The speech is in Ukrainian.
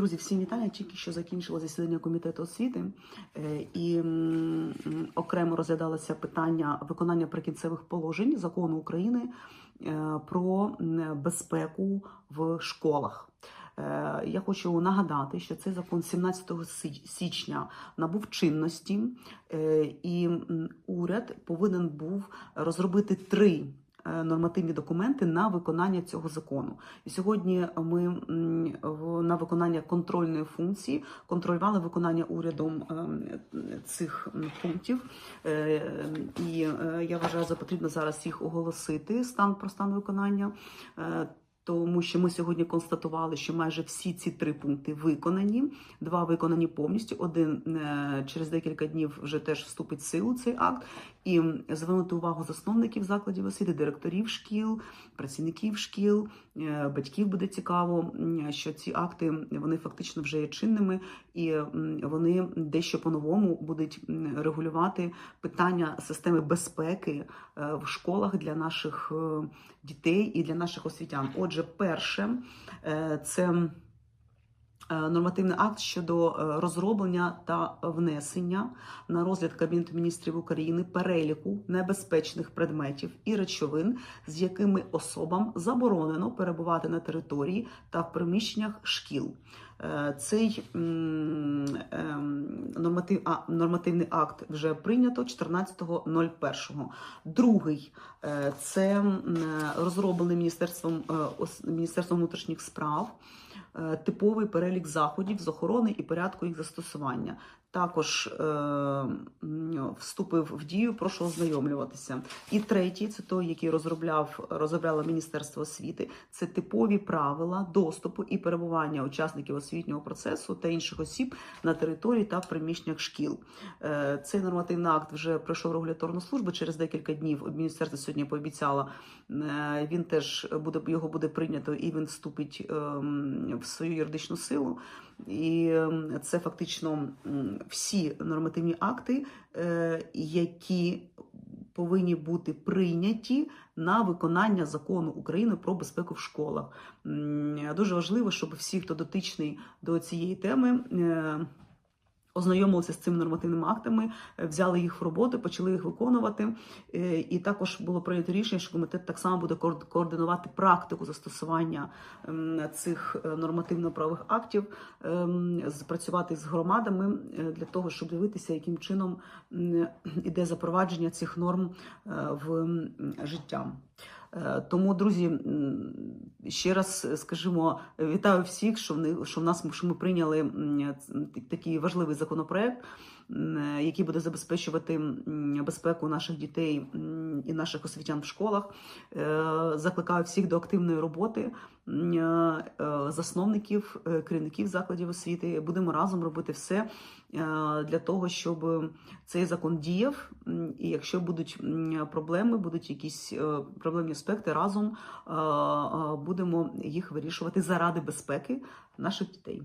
Друзі, всім вітання. Тільки що закінчило засідання комітету освіти, е, і окремо розглядалося питання виконання прикінцевих положень закону України е, про безпеку в школах. Е, Я хочу нагадати, що цей закон 17 січня набув чинності, і уряд повинен був розробити три нормативні документи на виконання цього закону. І сьогодні ми на виконання контрольної функції контролювали виконання урядом ем, цих пунктів. Е, І е, я вважаю за потрібно зараз їх оголосити стан про стан виконання. Тому що ми сьогодні констатували, що майже всі ці три пункти виконані. Два виконані повністю. Один е, через декілька днів вже теж вступить в силу цей акт. І звернути увагу засновників закладів освіти, директорів шкіл, працівників шкіл, е, батьків буде цікаво, що ці акти вони фактично вже є чинними, і вони дещо по-новому будуть регулювати питання системи безпеки е, в школах для наших дітей і для наших освітян. Отже, перше е, це. е, Нормативний акт щодо е, розроблення та внесення на розгляд Кабінету міністрів України переліку небезпечних предметів і речовин, з якими особам заборонено перебувати на території та в приміщеннях шкіл. Цей норматив, а, нормативний акт вже прийнято 14.01. Другий е, це м, розроблений міністерством, е, міністерством внутрішніх справ е, типовий перелік заходів з охорони і порядку їх застосування. Також е, вступив в дію, прошу ознайомлюватися. І третій це той, який розробляв розробляло Міністерство освіти. Це типові правила доступу і перебування учасників освітнього процесу та інших осіб на території та в приміщеннях шкіл. Е, Цей нормативний акт вже пройшов регуляторну службу через декілька днів. Міністерство сьогодні пообіцяло. е, Він теж буде його буде прийнято і він вступить ем, в свою юридичну силу. І ем, це фактично всі нормативні акти, е, які повинні бути прийняті на виконання закону України про безпеку в школах. Дуже важливо, щоб всі, хто дотичний до цієї теми, е, ознайомилися з цими нормативними актами, е, взяли їх в роботу, почали їх виконувати. Е, І також було прийнято рішення, що комітет так само буде коорд- координувати практику застосування цих е, нормативно-правових актів, ем, працювати з громадами для того, щоб дивитися, яким чином іде запровадження цих норм в життя. Е, Тому, друзі, ще раз е, скажімо, вітаю всіх, що в них що в нас що ми прийняли такий важливий законопроект, е, який буде забезпечувати безпеку наших дітей і наших освітян в школах. Е, Закликаю всіх до активної роботи е, е, засновників, е, керівників закладів освіти. Будемо разом робити все е, для того, щоб цей закон діяв. І якщо будуть проблеми, будуть якісь е, проблемні аспекти, разом е, е, будемо їх вирішувати заради безпеки наших дітей.